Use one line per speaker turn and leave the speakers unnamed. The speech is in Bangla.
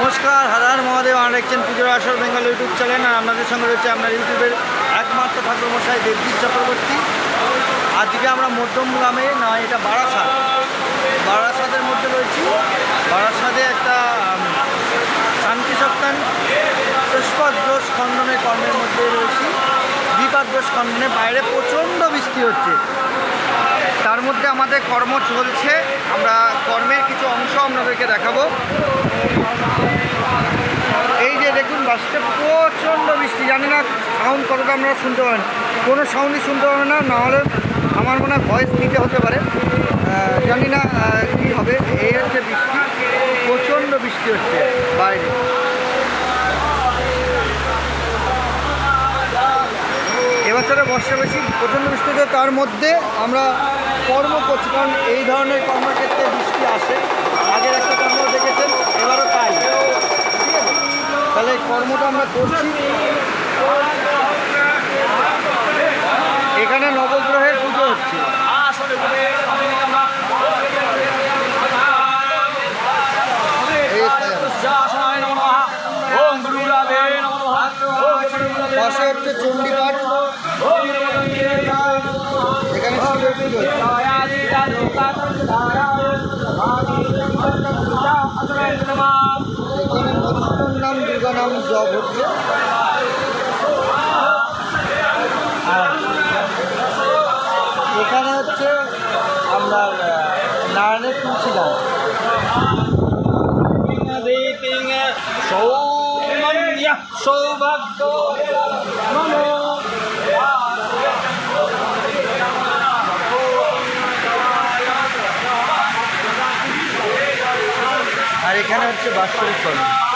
নমস্কার, হাজার মহাদেব আর দেখছেন পুজোর আসর বেঙ্গল ইউটিউব চ্যানেল, আর আপনাদের সঙ্গে রয়েছে আপনার ইউটিউবের একমাত্র ঠাকুরমশাই দেবজিৎ চক্রবর্তী। আজকে আমরা মধ্যম গ্রামে, না, এটা বারাসাত। বারাসাতের মধ্যে রয়েছি। বারাসাতে একটা শান্তি সপ্তান পুষ্পদ দোষ খণ্ডনের কর্মের মধ্যে রয়েছি। দ্বিপাদ দোষ খণ্ডনে বাইরে প্রচণ্ড বৃষ্টি হচ্ছে। তার মধ্যে আমাদের কর্ম চলছে। আমরা কর্মের কিছু অংশ আপনাদেরকে দেখাবো। দেখুন প্রচণ্ড বৃষ্টি। জানি না সাউন্ড কতটা আপনারা শুনতে পাবেন। কোনো সাউন্ডই শুনতে পাবেন না নাহলে আমার মনে হয় ভয়েস দিতে হতে পারে। জানি না কী হবে। এই হচ্ছে বৃষ্টি, প্রচণ্ড বৃষ্টি হচ্ছে বাইরে। এবছরে বর্ষা বেশি, প্রচণ্ড বৃষ্টি হচ্ছে। তার মধ্যে আমরা কর্ম করছি, কারণ এই ধরনের কর্মক্ষেত্রে বৃষ্টি আসে। আগের একটা কর্মটা আমরা করছি। এখানে নবগ্রহের পুজো হচ্ছে। পাশে হচ্ছে চণ্ডীপাঠ। এখানে পুজো হচ্ছে এখানে মধুসূদন নাম জপ হচ্ছে। আর এখানে হচ্ছে আপনার নারায়ণের তুলসী গান
সৌভাগ্য, নমো।
আর এখানে হচ্ছে বাৎসরিক কর্ম।